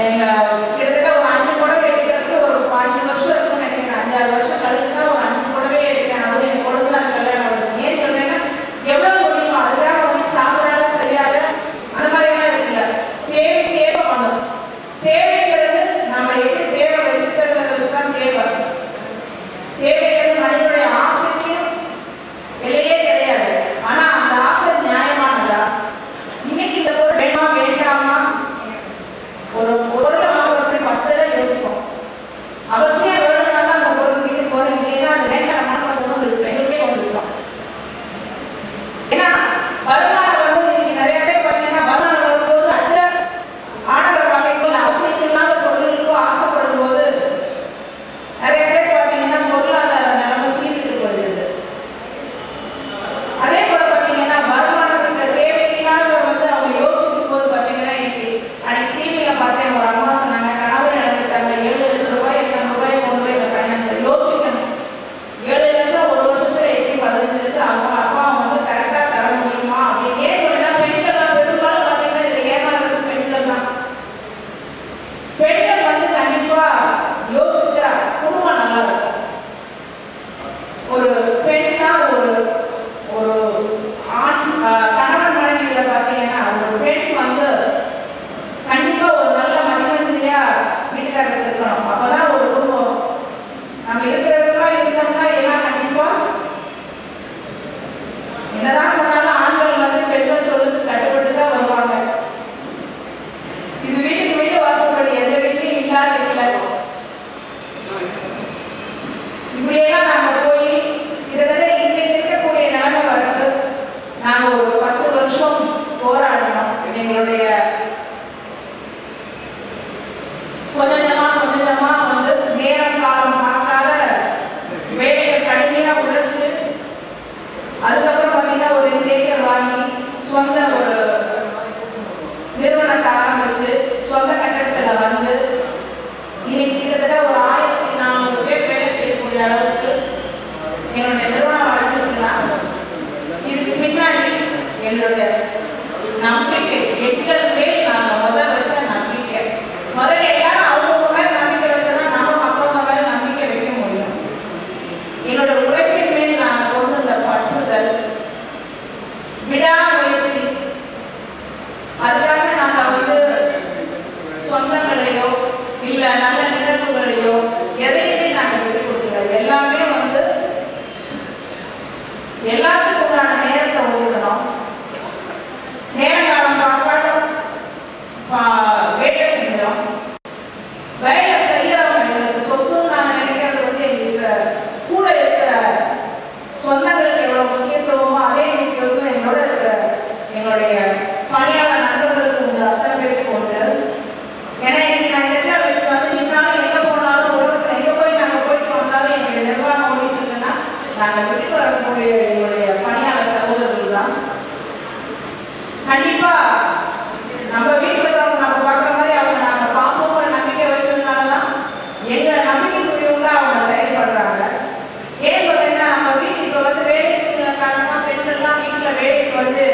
And uh, Renato, வாங்கி சொந்த ஒரு நிறுவனத்தை ஆரம்பிச்சு சொந்த கட்டடத்துல வந்து இன்னைக்கு கிட்டத்தட்ட ஒரு ஆயிரத்தி நானூறு பேர் வேலை செய்யக்கூடிய அளவுக்கு என்னுடைய நிறுவனம் வளர்ந்துருக்குன்னா இதுக்கு பின்னாடி என்னுடைய நம்பிக்கை எங்கள் y கண்டிப்பா. நம்ம வீட்டுல தான் நம்ம பார்க்குற மாதிரி அவங்க நாங்க பார்ப்போம் நம்பிக்கை வச்சதுனால தான் நம்பிக்கை நம்பிக்கைக்குரியவங்களா அவங்க செயல்படுறாங்க. ஏன் சொல்றேன்னா நம்ம வீட்டுக்கு வந்து வேலை சூழ்நிலை காரணமா பெண்கள்லாம் வீட்டுல வேலைக்கு வந்து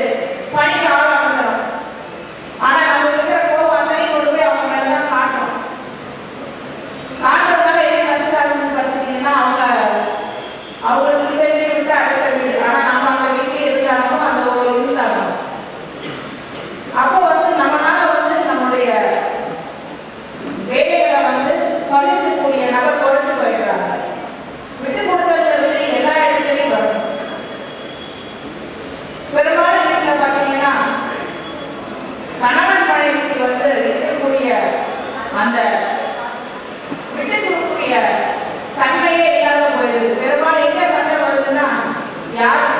E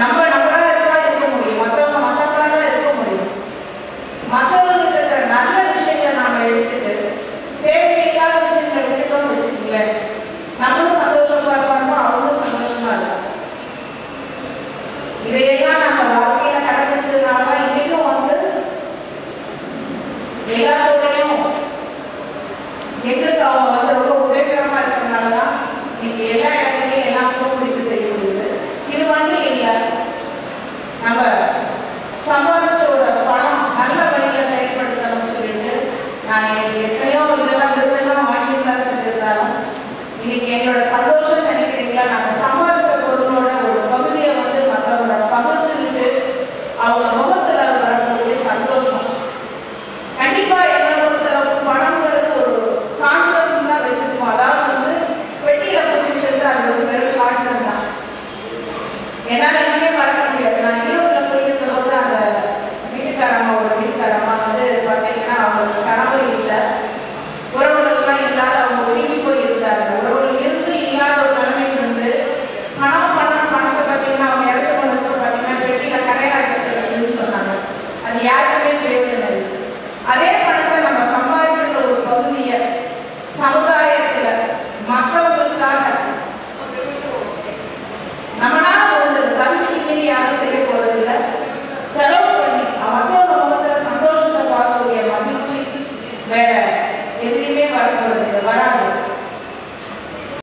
Number